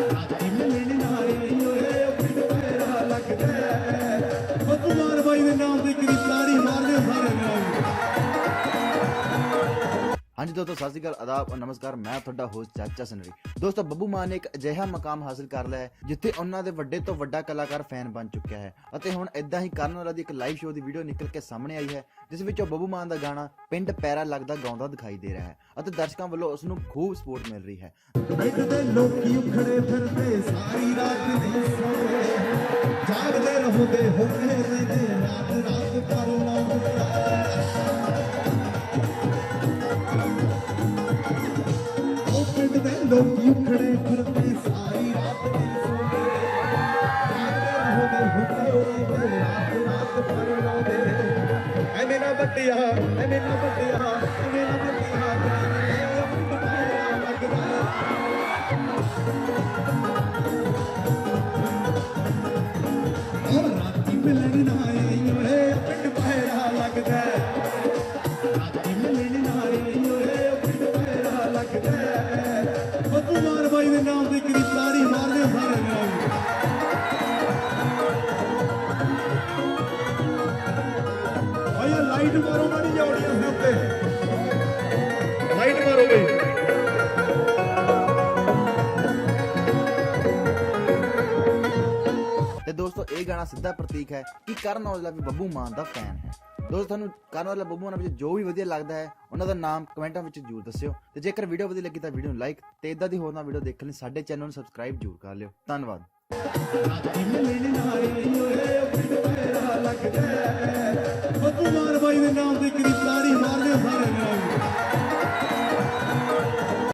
ਰਾਤੀ ਮਿਲਣ ਨਾ ਓਏ ਪਿੰਡ ਮੇਰਾ ਲੱਗਦਾ ਹਾਂਜੀ ਦੋਸਤੋ, ਸਤਿ ਸ਼੍ਰੀ ਅਕਾਲ, ਆਦਾਬ ਔਰ ਨਮਸਕਾਰ। ਮੈਂ ਤੁਹਾਡਾ ਹੋਸਟ ਚਾਚਾ ਸਨਰੀ। ਦੋਸਤੋ, ਬੱਬੂ ਮਾਨ ਨੇ ਇੱਕ ਅਜਿਹਾ ਮਕਾਮ ਹਾਸਲ ਕਰ ਲਿਆ ਹੈ, ਜਿੱਥੇ ਉਹਨਾਂ ਦੇ ਵੱਡੇ ਤੋਂ ਵੱਡਾ ਕਲਾਕਾਰ ਫੈਨ ਬਣ ਚੁੱਕਿਆ ਹੈ। ਅਤੇ ਹੁਣ ਇਦਾਂ ਹੀ ਕਰਨ ਵਾਲਾ ਦੀ ਇੱਕ ਲਾਈਵ ਸ਼ੋਅ ਦੀ ਵੀਡੀਓ ਨਿਕਲ ਕੇ ਸਾਹਮਣੇ ਆਈ ਹੈ, ਜਿਸ ਵਿੱਚ ਉਹ ਬੱਬੂ ਮਾਨ ਦਾ ਗਾਣਾ ਪਿੰਡ ਪੈਰਾ ਲੱਗਦਾ ਗਾਉਂਦਾ ਦਿਖਾਈ ਦੇ ਰਿਹਾ ਹੈ ਅਤੇ ਦਰਸ਼ਕਾਂ ਵੱਲੋਂ ਉਸ ਨੂੰ ਖੂਬ ਸਪੋਰਟ ਮਿਲ ਰਹੀ ਹੈ। ਪਿੰਡ ਦੇ ਲੋਕੀ ਉਖੜੇ ਫਿਰਦੇ, ਸਾਰੀ ਰਾਤ ਨਹੀਂ ਸੌਂਦੇ ਜਾਗਦੇ ਰਹੋਗੇ ਹੋਏ ਰਹਿੰਦੇ ਰਾਤ ਰਾਤ ਪਰ ਲੋਕੀ ਫਿਰਦੇ ਸਾਰੀ ਰਾਤ ਨਹੀਂ ਸੌਂਦੇ। ਜਾਗਦੇ ਰਹੋਗੇ ਹੋਏ ਰਹਿੰਦੇ ਰਾਤ ਰਾਤ ਪਰ ਲਾਉਂਦੇ ਐਵੇਂ ਨਾ ਵੱਟਿਆ, ਐਵੇਂ ਨਾ ਵੱਟਿਆ, ਐਵੇਂ ਲਾਈਟ ਮਾਰੋ ਮਾੜੀ ਜੌੜੀਆਂ ਦੇ ਉੱਤੇ। ਲਾਈਟ ਮਾਰੋ ਬਈ। ਤੇ ਦੋਸਤੋ ਇਹ ਗਾਣਾ ਸਿੱਧਾ ਪ੍ਰਤੀਕ ਹੈ ਕਿ ਕਰਨ ਔਜਲਾ ਵੀ ਬੱਬੂ ਮਾਨ ਦਾ ਫੈਨ ਹੈ। ਦੋਸਤੋ ਤੁਹਾਨੂੰ ਕਰਨ ਔਜਲਾ ਬੱਬੂ ਮਾਨ ਵਿੱਚ ਜੋ ਵੀ ਵਧੀਆ ਲੱਗਦਾ ਹੈ ਉਹਨਾਂ ਦਾ ਨਾਮ ਕਮੈਂਟਾਂ ਵਿੱਚ ਜ਼ਰੂਰ ਦੱਸਿਓ। ਤੇ ਜੇਕਰ ਵੀਡੀਓ ਵਧੀਆ ਲੱਗੀ ਤਾਂ ਵੀਡੀਓ ਨੂੰ ਲਾਈਕ ਤੇ ਇਦਾਂ ਦੀ ਹੋਰ ਨਾ ਵੀਡੀਓ ਦੇਖਣ ਲਈ ਸਾਡੇ ਚੈਨਲ ਨੂੰ ਸਬਸਕ੍ਰਾਈਬ ਜ਼ਰੂਰ ਕਰ ਲਿਓ। ਧੰਨਵਾਦ।